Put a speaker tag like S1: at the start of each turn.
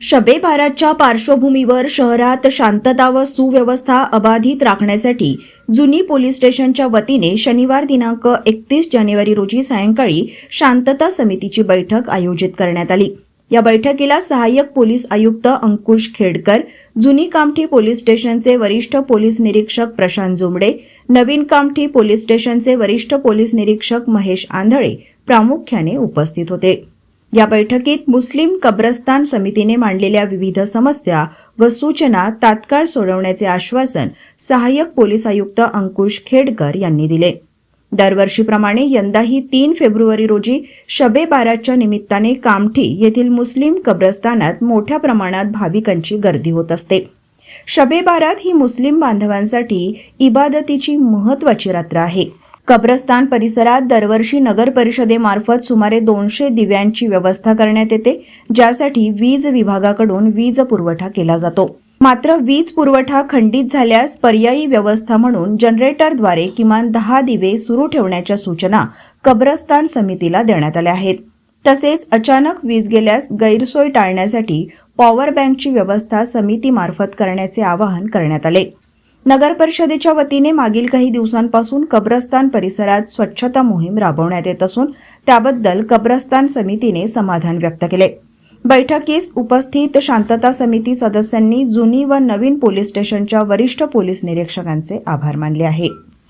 S1: शबे बाराच्या पार्श्वभूमीवर शहरात शांतता व सुव्यवस्था अबाधित राखण्यासाठी जुनी पोलीस स्टेशनच्या वतीने शनिवार दिनांक एकतीस जानेवारी रोजी सायंकाळी शांतता समितीची बैठक आयोजित करण्यात आली. या बैठकीला सहाय्यक पोलीस आयुक्त अंकुश खेडकर जुनी कामठी पोलीस स्टेशनचे वरिष्ठ पोलीस निरीक्षक प्रशांत जोमडे नवीन कामठी पोलीस स्टेशनचे वरिष्ठ पोलीस निरीक्षक महेश आंधळे प्रामुख्याने उपस्थित होते. या बैठकीत मुस्लिम कब्रस्तान समितीने मांडलेल्या विविध समस्या व सूचना तात्काळ सोडवण्याचे आश्वासन सहाय्यक पोलीस आयुक्त अंकुश खेडकर यांनी दिले. दरवर्षीप्रमाणे यंदाही तीन फेब्रुवारी रोजी शबे बाराच्या निमित्ताने कामठी येथील मुस्लिम कब्रस्तानात मोठ्या प्रमाणात भाविकांची गर्दी होत असते. शबे बारात ही मुस्लिम बांधवांसाठी इबादतीची महत्वाची रात्र आहे. कब्रस्तान परिसरात दरवर्षी नगर परिषदेमार्फत सुमारे दोनशे दिव्यांची व्यवस्था करण्यात येते ज्यासाठी वीज विभागाकडून वीज पुरवठा केला जातो. मात्र वीज पुरवठा खंडित झाल्यास पर्यायी व्यवस्था म्हणून जनरेटरद्वारे किमान दहा दिवे सुरू ठेवण्याच्या सूचना कब्रस्तान समितीला देण्यात आल्या आहेत. तसेच अचानक वीज गेल्यास गैरसोय टाळण्यासाठी पॉवर बँकची व्यवस्था समितीमार्फत करण्याचे आवाहन करण्यात आले. नगर परिषदेच्या वतीने मागील काही दिवसांपासून कब्रस्तान परिसरात स्वच्छता मोहीम राबवण्यात येत असून त्याबद्दल कब्रस्तान समितीने समाधान व्यक्त केले. बैठकीस उपस्थित शांतता समिती सदस्यांनी जुनी व नवीन पोलीस स्टेशनच्या वरिष्ठ पोलीस निरीक्षकांचे आभार मानले आहे.